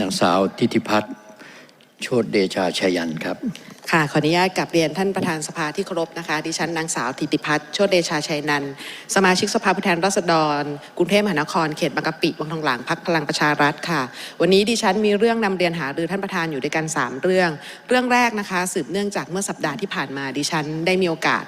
นางสาวทิติพัฒน์โชติเดชาชยันครับ ค่ะขออนุญาตกับเรียนท่านประธานสภาที่เคารพนะคะ ดิฉันนางสาวธิติพัฒน์โชติเดชาชัยนันท์สมาชิกสภาผู้แทนราษฎรกรุงเทพมหานครเขตบางกะปิวังทองหลางพักพลังประชารัฐค่ะ วันนี้ดิฉันมีเรื่องนำเรียนหารือท่านประธานอยู่ด้วยกัน 3 เรื่อง เรื่องแรกนะคะ สืบเนื่องจากเมื่อสัปดาห์ที่ผ่านมาดิฉันได้มีโอกาส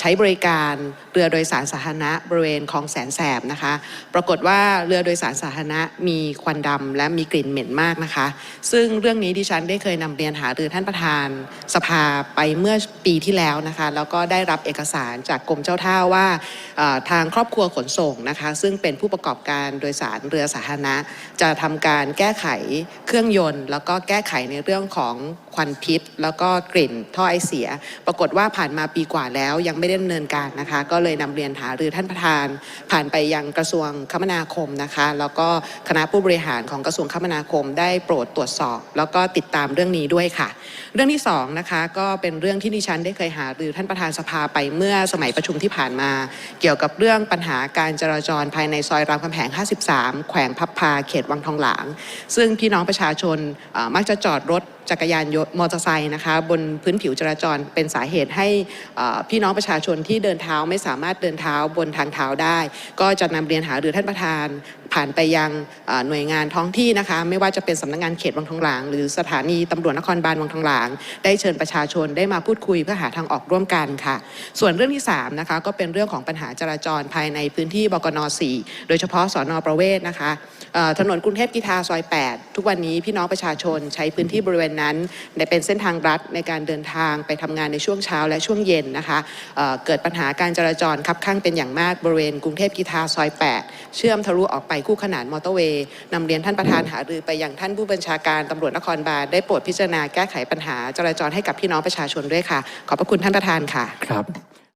ใช้บริการเรือโดยสารสาธารณะบริเวณคลองแสนแสบนะคะ ปรากฏว่าเรือโดยสารสาธารณะมีควันดำและมีกลิ่นเหม็นมากนะคะ ซึ่งเรื่องนี้ดิฉันได้เคยนำเรียนหารือท่านประธานสภาไปเมื่อปีที่แล้วนะคะแล้วก็ได้รับเอกสารจากกรมเจ้าท่าว่าทางครอบครัวขนส่งนะคะซึ่งเป็นผู้ประกอบการโดยสารเรือสาธารณะ จะทำการแก้ไขเครื่องยนต์ แล้วก็แก้ไขในเรื่องของควันพิษ แล้วก็กลิ่นท่อไอเสีย ปรากฏว่าผ่านมาปีกว่าแล้วยังไม่ได้ดำเนินการนะคะ ก็เลยนำเรียนหารือท่านประธาน ผ่านไปยังกระทรวงคมนาคมนะคะ แล้วก็คณะผู้บริหารของกระทรวงคมนาคมได้โปรดตรวจสอบ แล้วก็ติดตามเรื่องนี้ด้วยค่ะ เรื่องที่สองนะคะก็เป็นเรื่องที่ดิฉันได้เคยหารือท่านประธานสภาไปเมื่อสมัยประชุมที่ผ่านมา เกี่ยวกับเรื่องปัญหาการจราจรภายในซอยรามคำแหง 53 แขวงพับพาเขตวังทองหลาง ซึ่งพี่น้องประชาชนมักจะจอดรถจักรยานยนต์มอเตอร์ไซค์นะคะบนพื้นผิวจราจรเป็นสาเหตุให้พี่น้องประชาชนที่เดินเท้าไม่สามารถเดินเท้าบนทางเท้าได้ ก็จะนำเรียนหารือท่านประธาน ผ่านไปยังหน่วยงานท้องที่นะคะไม่ว่าจะเป็นสำนักงานเขตวังทองหลาง หรือสถานีตำรวจนครบาลวังทองหลาง ได้เชิญประชาชนได้มาพูดคุยเพื่อหาทางออกร่วมกันค่ะ ส่วนเรื่องที่3นะคะก็เป็นเรื่องของปัญหาจราจรภายในพื้นที่บกน 4 โดยเฉพาะสอนอประเวศนะคะถนนกรุงเทพกีทาซอย 8 ทุกวันนี้พี่น้องประชาชนใช้พื้นที่บริเวณนั้นในเป็นเส้นทางรัฐในการเดินทางไปทำงานในช่วงเช้าและช่วงเย็นนะคะเเกิดปัญหาการจราจรคับข้างเป็นอย่างมากบริเวณกรุงเทพกีทาซอย 8 เชื่อมทะลุออกไปคู่ขนานมอเตอร์เวย์นำเรียนท่านประธานหารือไปยังท่านผู้บัญชาการตำรวจนครบาลได้โปรดพิจารณาแก้ไขปัญหาจราจรให้กับพี่น้องประชาชนด้วยค่ะ ขอบพระคุณท่านประธานค่ะครับ